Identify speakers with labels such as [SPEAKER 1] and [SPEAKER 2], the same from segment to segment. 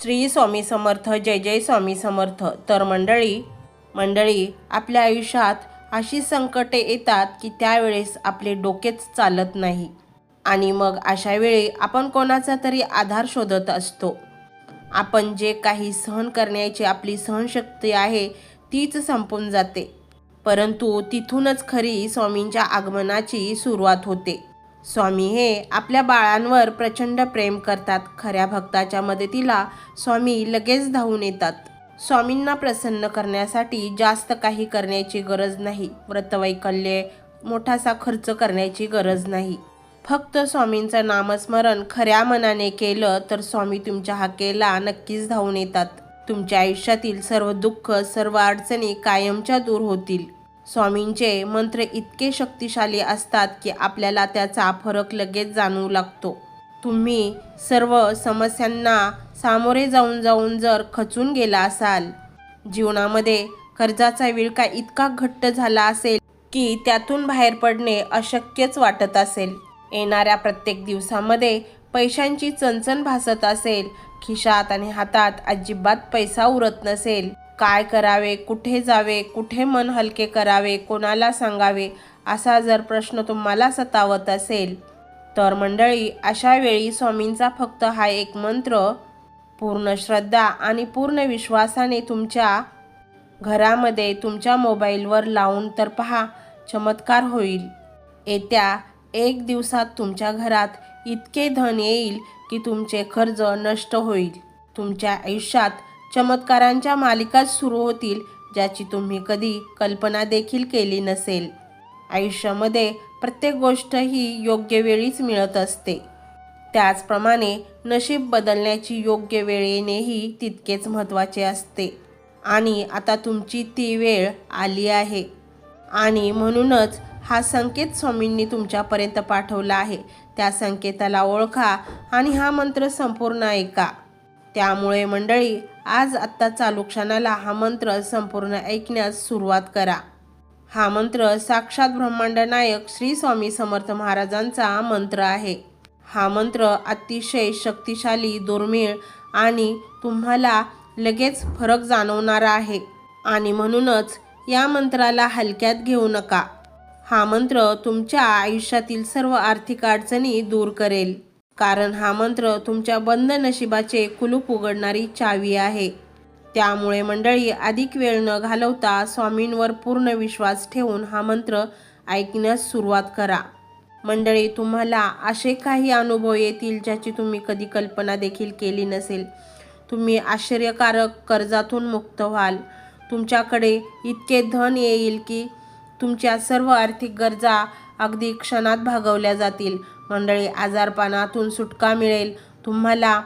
[SPEAKER 1] श्री स्वामी समर्थ जय जय स्वामी समर्थ. तर मंडळी मंडळी आपल्या आयुष्यात अशी संकटे येतात की त्यावेळेस आपले डोकेच चालत नाही. आणि मग अशा वेळी आपण कोणाचा तरी आधार शोधत असतो. आपण जे काही सहन करण्याची आपली सहनशक्ती आहे तीच संपून जाते. परंतु तिथूनच खरी स्वामींच्या आगमनाची सुरुवात होते. स्वामी हे आपल्या बाळांवर प्रचंड प्रेम करतात. खऱ्या भक्ताच्या मदतीला स्वामी लगेच धावून येतात. स्वामींना प्रसन्न करण्यासाठी जास्त काही करण्याची गरज नाही. व्रतवैकल्ये मोठासा खर्च करण्याची गरज नाही. फक्त स्वामींचं नामस्मरण खऱ्या मनाने केलं तर स्वामी तुमच्या हाकेला नक्कीच धावून येतात. तुमच्या आयुष्यातील सर्व दुःख सर्व अडचणी कायमच्या दूर होतील. स्वामींचे मंत्र इतके शक्तिशाली असतात की आपल्याला त्याचा फरक लगेच जाणवू लागतो. तुम्ही सर्व समस्यांना सामोरे जाऊन जाऊन जर खचून गेला असाल जीवनामध्ये कर्जाचा विळका इतका घट्ट झाला असेल की त्यातून बाहेर पडणे अशक्यच वाटत असेल. येणाऱ्या प्रत्येक दिवसामध्ये पैशांची चणचण भासत असेल खिशात आणि हातात अजिबात पैसा उरत नसेल. काय करावे कुठे जावे कुठे मन हलके करावे कोणाला सांगावे असा जर प्रश्न तुम्हाला सतावत असेल तर मंडळी अशा वेळी स्वामींचा फक्त हा एक मंत्र पूर्ण श्रद्धा आणि पूर्ण विश्वासाने तुमच्या घरामध्ये तुमच्या मोबाईलवर लावून तर पहा चमत्कार होईल. येत्या एक दिवसात तुमच्या घरात इतके धन येईल की तुमचे कर्ज नष्ट होईल. तुमच्या आयुष्यात चमत्कारांच्या मालिकाच सुरू होतील ज्याची तुम्ही कधी कल्पना देखील केली नसेल. आयुष्यामध्ये प्रत्येक गोष्ट ही योग्य वेळीच मिळत असते. त्याचप्रमाणे नशीब बदलण्याची योग्य वेळेनेही तितकेच महत्त्वाचे असते. आणि आता तुमची ती वेळ आली आहे. आणि म्हणूनच हा संकेत स्वामींनी तुमच्यापर्यंत पाठवला आहे. त्या संकेताला ओळखा आणि हा मंत्र संपूर्ण ऐका. त्यामुळे मंडळी आज आत्ता चालू क्षणाला हा मंत्र संपूर्ण ऐकण्यास सुरुवात करा. हा मंत्र साक्षात ब्रह्मांड नायक श्री स्वामी समर्थ महाराजांचा मंत्र आहे. हा मंत्र अतिशय शक्तिशाली दुर्मिळ आणि तुम्हाला लगेच फरक जाणवणारा आहे. आणि म्हणूनच या मंत्राला हलक्यात घेऊ नका. हा मंत्र तुमच्या आयुष्यातील सर्व आर्थिक अडचणी दूर करेल. कारण हा मंत्र तुमच्या बंद नशिबाचे कुलूप उघडणारी चावी आहे. त्यामुळे मंडळी अधिक वेळ न घालवता स्वामींवर पूर्ण विश्वास ठेवून हा मंत्र ऐकण्यास सुरुवात करा. मंडळी तुम्हाला असे काही अनुभव येतील ज्याची तुम्ही कधी कल्पना देखील केली नसेल. तुम्ही आश्चर्यकारक कर्जातून मुक्त व्हाल. तुमच्याकडे इतके धन येईल की तुमच्या सर्व आर्थिक गरजा अगदी क्षणात भागवल्या जातील. मंडळी आजारपणातून सुटका मिळेल. तुम्हाला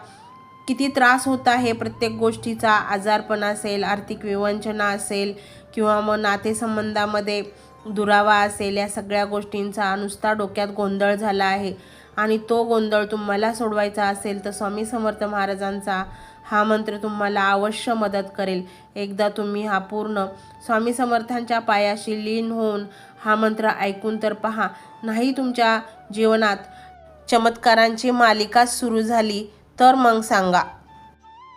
[SPEAKER 1] किती त्रास होत आहे? प्रत्येक गोष्टीचा आजारपण असेल आर्थिक विवंचना असेल किंवा मग नातेसंबंधामध्ये दुरावा असेल या सगळ्या गोष्टींचा नुसता डोक्यात गोंधळ झाला आहे. आणि तो गोंधळ तुम्हाला सोडवायचा असेल तर स्वामी समर्थ महाराजांचा हा मंत्र तुम्हाला अवश्य मदत करेल. एकदा तुम्ही हा पूर्ण स्वामी समर्थांच्या पायाशी लीन होऊन हा मंत्र ऐकून तर पहा. नाही तुमच्या जीवनात चमत्कारांची मालिका सुरू झाली तर मग सांगा.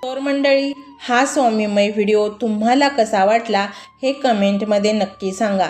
[SPEAKER 1] तर मंडळी हा स्वामीमय व्हिडिओ तुम्हाला कसा वाटला हे कमेंटमध्ये नक्की सांगा.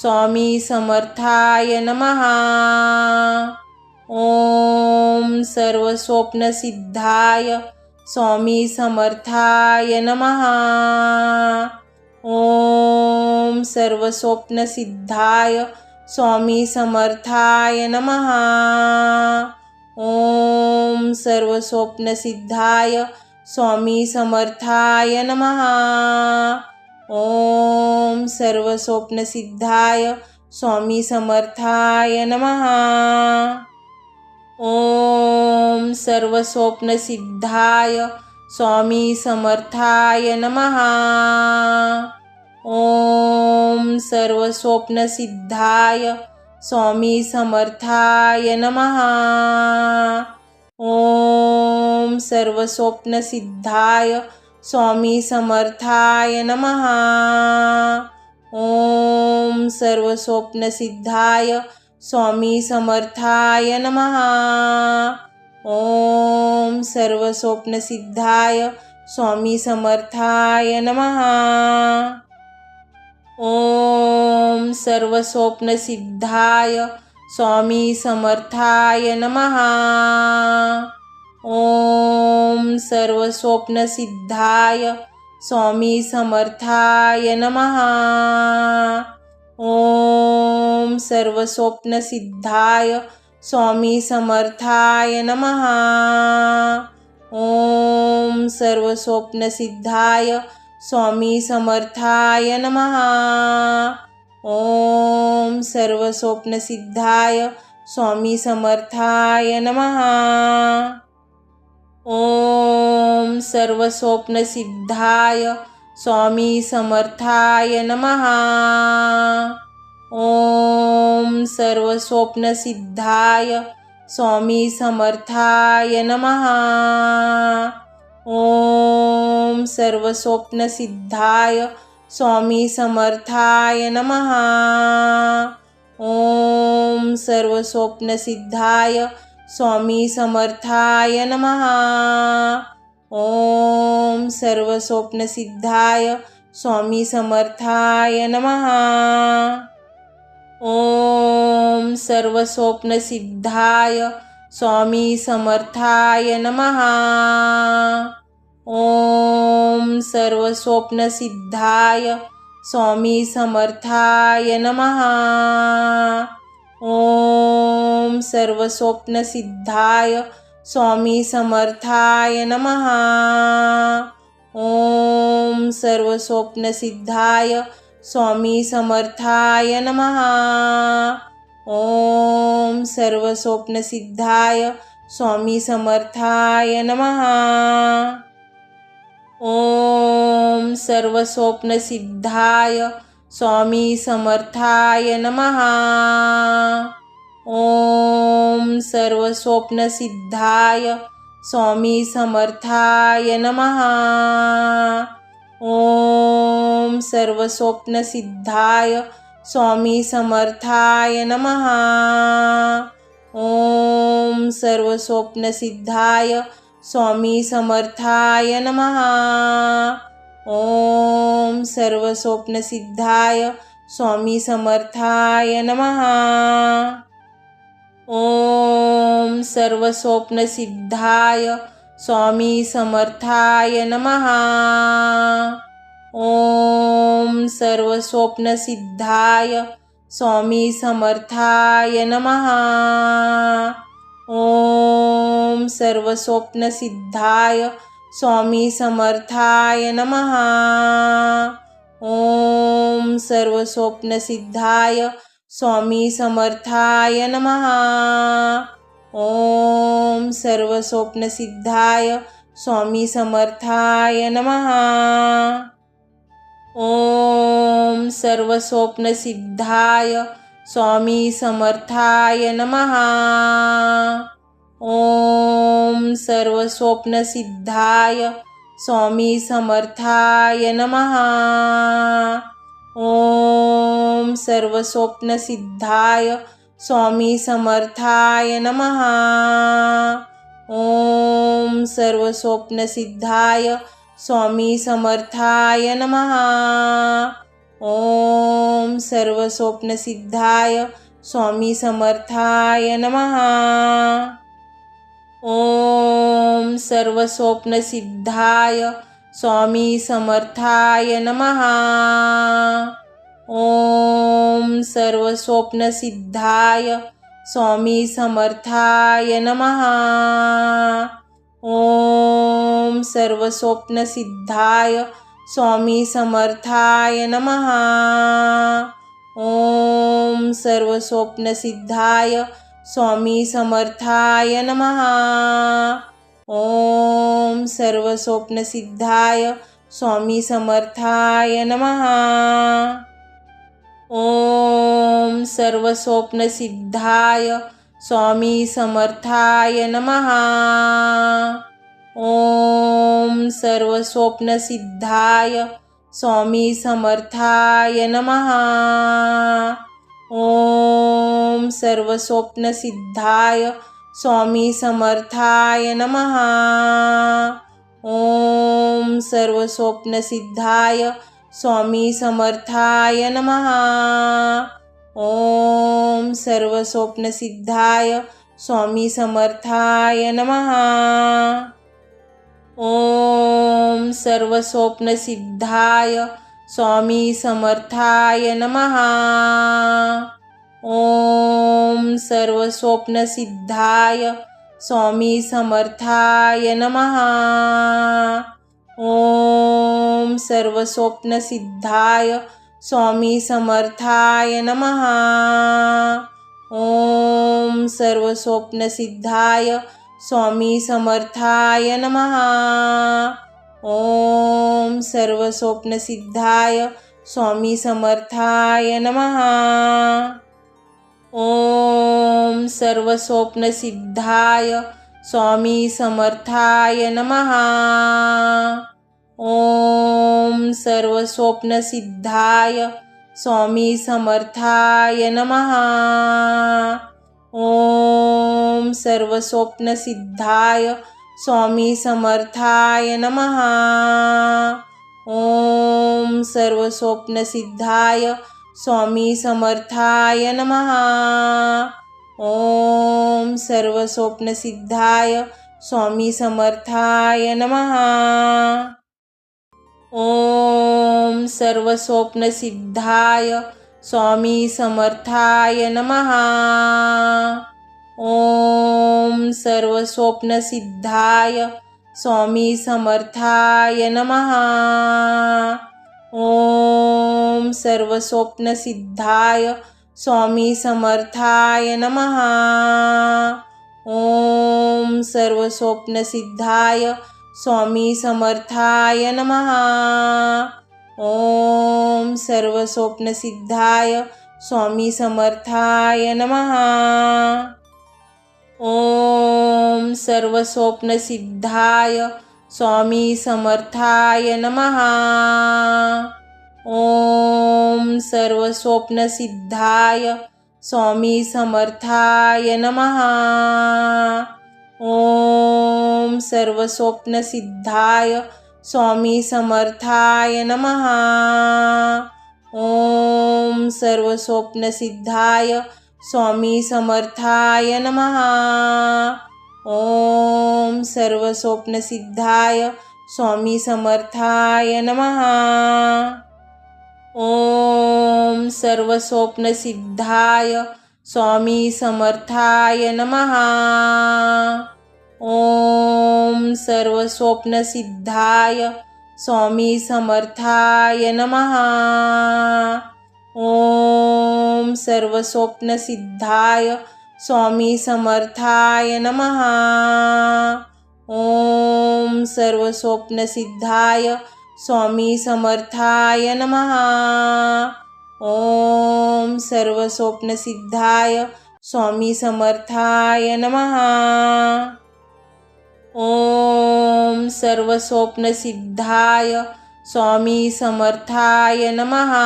[SPEAKER 1] स्वामी समर्थाय नमहा ओम सर्व स्वप्नसिद्धाय स्वामी समर्थाय नमहा ओम सर्व स्वप्नसिद्धाय स्वामी समर्थाय नमहा ओम सर्व स्वप्नसिद्धाय स्वामी समर्थाय नमहा ओम सर्व स्वप्नसिद्धाय स्वामी समर्थाय नमहा ओम सर्व स्वप्नसिद्धाय स्वामी समर्थाय नमहा ओम सर्व स्वप्नसिद्धाय स्वामी समर्थाय नमहा ओम सर्व स्वप्नसिद्धाय स्वामी समर्थाय नमहा ओम सर्व स्वप्नसिद्धाय स्वामी समर्थाय नमहा ओम सर्व स्वप्नसिद्धाय स्वामी समर्थाय नमहा ओम सर्व स्वप्नसिद्धाय स्वामी समर्थाय नमहा ओम सर्व स्वप्नसिद्धाय स्वामी समर्थाय नमहा ओम सर्व स्वप्नसिद्धाय स्वामी समर्थाय नमहा ओम सर्व स्वप्नसिद्धाय स्वामी समर्थाय नमहा ओम सर्व स्वप्नसिद्धाय स्वामी समर्थाय नमहा ओम सर्वस्वप्नसिद्धाय स्वामी समर्थाय नमहा ओम सर्वस्वप्नसिद्धाय स्वामी समर्थाय नमहा ओम सर्वस्वप्नसिद्धाय स्वामी समर्थाय नमहा ओम सर्वस्वप्नसिद्धाय स्वामी समर्थाय नमहा ओम सर्व सिद्धाय स्वामी समर्थाय नमहा ओम सर्व सिद्धाय स्वामी समर्थाय नमहा ओम सर्व सिद्धाय स्वामी समर्थाय नमहा ओम सर्वस्वप्नसिद्धाय स्वामी समर्थाय नमहा ओम सर्वस्वप्नसिद्धाय स्वामी समर्थाय नमहा ओम सर्वस्वप्नसिद्धाय स्वामी समर्थाय नमहा ओम सर्वस्वप्नसिद्धाय स्वामी समर्थाय नमहा ओम सर्व स्वप्नसिद्धाय स्वामी समर्थाय नमहा ओम सर्व स्वप्नसिद्धाय स्वामी समर्थाय नमहा ओम सर्व स्वप्नसिद्धाय स्वामी समर्थाय नमहा ओम सर्व स्वप्नसिद्धाय स्वामी समर्थाय नमहा ओम सर्व स्वप्नसिद्धाय स्वामी समर्थाय नमहा ओम सर्व स्वप्नसिद्धाय स्वामी समर्थाय नमहा ओम सर्व स्वप्नसिद्धाय स्वामी समर्थाय नमहा ओम सर्व स्वप्न सिद्धाय स्वामी समर्थाय नमहा ओम सर्व स्वप्न सिद्धाय स्वामी समर्थाय नमहा ओम सर्व स्वप्न सिद्धाय स्वामी समर्थाय नमहा ओम सर्व स्वप्न सिद्धाय स्वामी समर्थाय नमहा ओम सर्व स्वप्न सिद्धाय स्वामी समर्थाय नमहा ओम सर्व स्वप्न सिद्धाय स्वामी समर्थाय नमहा ओम सर्व स्वप्न सिद्धाय स्वामी समर्थाय नमहा ओम सर्वस्वप्नसिद्धाय स्वामी समर्थाय नमहा ओम सर्वस्वप्नसिद्धाय स्वामी समर्थाय नमहा ओम सर्वस्वप्नसिद्धाय स्वामी समर्थाय नमहा ओम सर्वस्वप्नसिद्धाय स्वामी समर्थाय नमहा ओम सर्व स्वप्नसिद्धाय स्वामी समर्थाय नमहा ओम सर्व स्वप्नसिद्धाय स्वामी समर्थाय नमहा ओम सर्व स्वप्नसिद्धाय स्वामी समर्थाय नमहा सर्वस्वप्नसिद्धाय स्वामी समर्थाय नमः। ओम सर्वस्वप्नसिद्धाय स्वामी समर्थाय नमः। ओम सर्वस्वप्नसिद्धाय स्वामी समर्थाय नमः। ओम सर्वस्वप्नसिद्धाय स्वामी समर्थाय नमः। ओम सर्व स्वप्न सिद्धाय स्वामी समर्थाय नमहा ओम सर्व स्वप्न सिद्धाय स्वामी समर्थाय नमहा ओम सर्व स्वप्न सिद्धाय स्वामी समर्थाय नमहा ओम सर्व स्वप्न सिद्धाय स्वामी समर्थाय नमहा ओम सर्वस्वप्नसिद्धाय स्वामी समर्थाय नमहा ओम सर्वस्वप्नसिद्धाय स्वामी समर्थाय नमहा ओम सर्वस्वप्नसिद्धाय स्वामी समर्थाय नमहा ओम सर्वस्वप्नसिद्धाय स्वामी समर्थाय नमहा ओम सर्व सिद्धाय स्वामी समर्थाय नमहा ओम सर्व सिद्धाय स्वामी समर्थाय नमहा ओम सर्व सिद्धाय स्वामी समर्थाय नमहा ओम सर्वस्वप्नसिद्धाय स्वामी समर्थाय नमः। ओम सर्वस्वप्नसिद्धाय स्वामी समर्थाय नमः। ओम सर्वस्वप्नसिद्धाय स्वामी समर्थाय नमः। ओम सर्वस्वप्नसिद्धाय स्वामी समर्थाय नमहा ओम सर्व स्वप्न सिद्धाय स्वामी समर्थाय नमहा ओम सर्व स्वप्न सिद्धाय स्वामी समर्थाय नमहा ओम सर्व स्वप्न सिद्धाय स्वामी समर्थाय नमहा ओम सर्व स्वप्नसिद्धाय स्वामी समर्थाय नमहा ओम सर्व स्वप्नसिद्धाय स्वामी समर्थाय नमहा ओम सर्व स्वप्नसिद्धाय स्वामी समर्थाय नमहा ओम सर्व स्वप्नसिद्धाय स्वामी समर्थाय नमहा ओम सर्व स्वप्नसिद्धाय स्वामी समर्थाय नमहा ओम सर्व स्वप्नसिद्धाय स्वामी समर्थाय नमहा ओम सर्व स्वप्नसिद्धाय स्वामी समर्थाय नमहा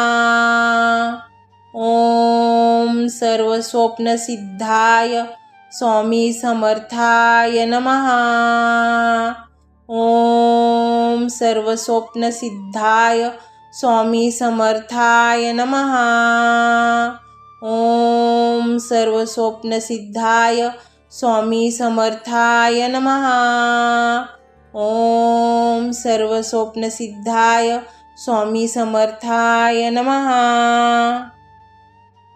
[SPEAKER 1] ओम सर्व स्वप्नसिद्धाय स्वामी समर्थाय नमहा ओम सर्व स्वप्नसिद्धाय स्वामी समर्थाय नमहा ओम सर्व स्वप्नसिद्धाय स्वामी समर्थाय नमहा ओम सर्व स्वप्नसिद्धाय स्वामी समर्थाय नमहा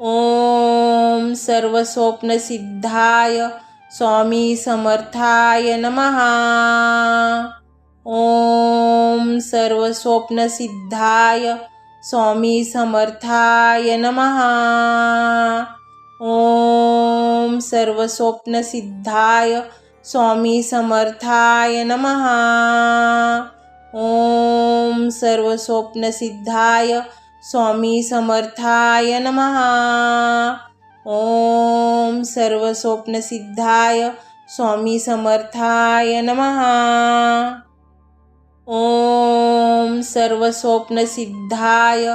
[SPEAKER 1] ओम सर्वस्वप्नसिद्धाय स्वामी समर्थाय नमहा ओम सर्वस्वप्नसिद्धाय स्वामी समर्थाय नमहा ओम सर्व स्वामी समर्थाय नमहा ओम सर्वस्वप्नसिद्धाय स्वामी समर्थाय नमहा ओम सर्व स्वप्नसिद्धाय स्वामी समर्थाय नमहा ओम सर्व स्वप्नसिद्धाय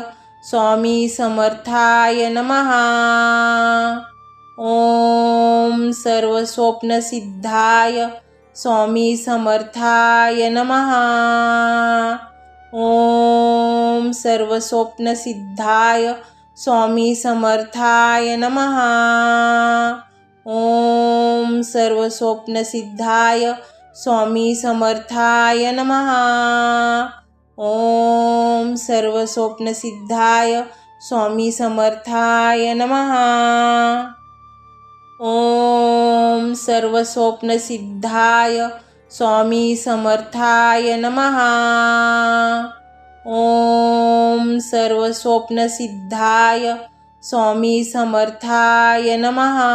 [SPEAKER 1] स्वामी समर्थाय नमहा ओम सर्व स्वप्नसिद्धाय स्वामी समर्थाय नमहा ओम सर्वस्वप्नसिद्धाय स्वामी समर्थाय नमः। ओम सर्व स्वामी समर्थाय नमः। ओम सर्व स्वामी समर्थाय नमः। ओम सर्व स्वामी समर्थाय नमहा ओम सर्व स्वामी समर्थाय नमहा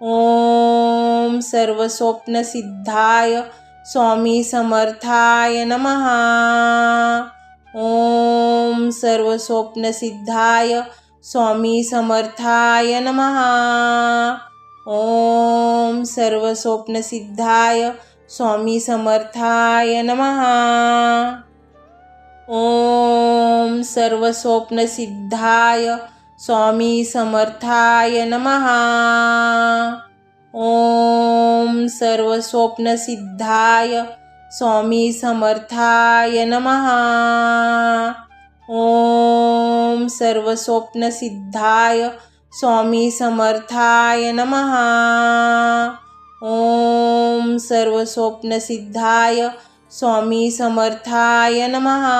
[SPEAKER 1] ओम सर्व स्वामी समर्थाय नमहा ओम सर्व स्वामी समर्थाय नमहा ओम सर्व स्वप्नसिद्धाय स्वामी समर्थाय नमहा ओम सर्व स्वप्नसिद्धाय स्वामी समर्थाय नमहा ओम सर्व स्वप्नसिद्धाय स्वामी समर्थाय नमहा ओम सर्व स्वप्नसिद्धाय स्वामी समर्थाय नमहा ओम सर्व स्वप्नसिद्धाय स्वामी समर्थाय नमहा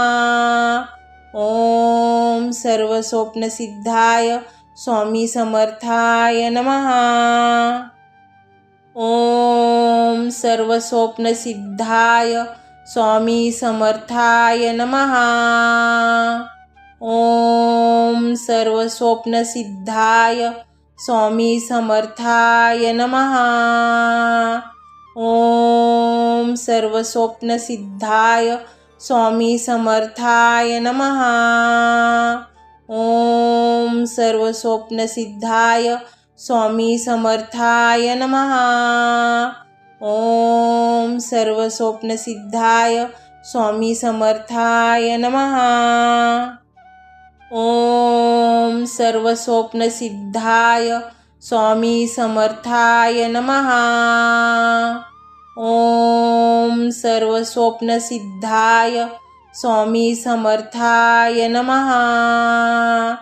[SPEAKER 1] ओम सर्व स्वप्नसिद्धाय स्वामी समर्थाय नमहा ओम सर्व स्वप्नसिद्धाय स्वामी समर्थाय नमहा ओम सर्व स्वप्नसिद्धाय स्वामी समर्थाय नमहा ओम सर्व स्वप्नसिद्धाय स्वामी समर्थाय नमहा ओम सर्व स्वप्नसिद्धाय स्वामी समर्थाय नमहा ओम सर्व स्वप्नसिद्धाय स्वामी समर्थाय नमहा ओम सर्वस्वप्नसिद्धाय स्वामी समर्थाय नमहा ओम सर्वस्वप्नसिद्धाय स्वामी समर्थाय नमहा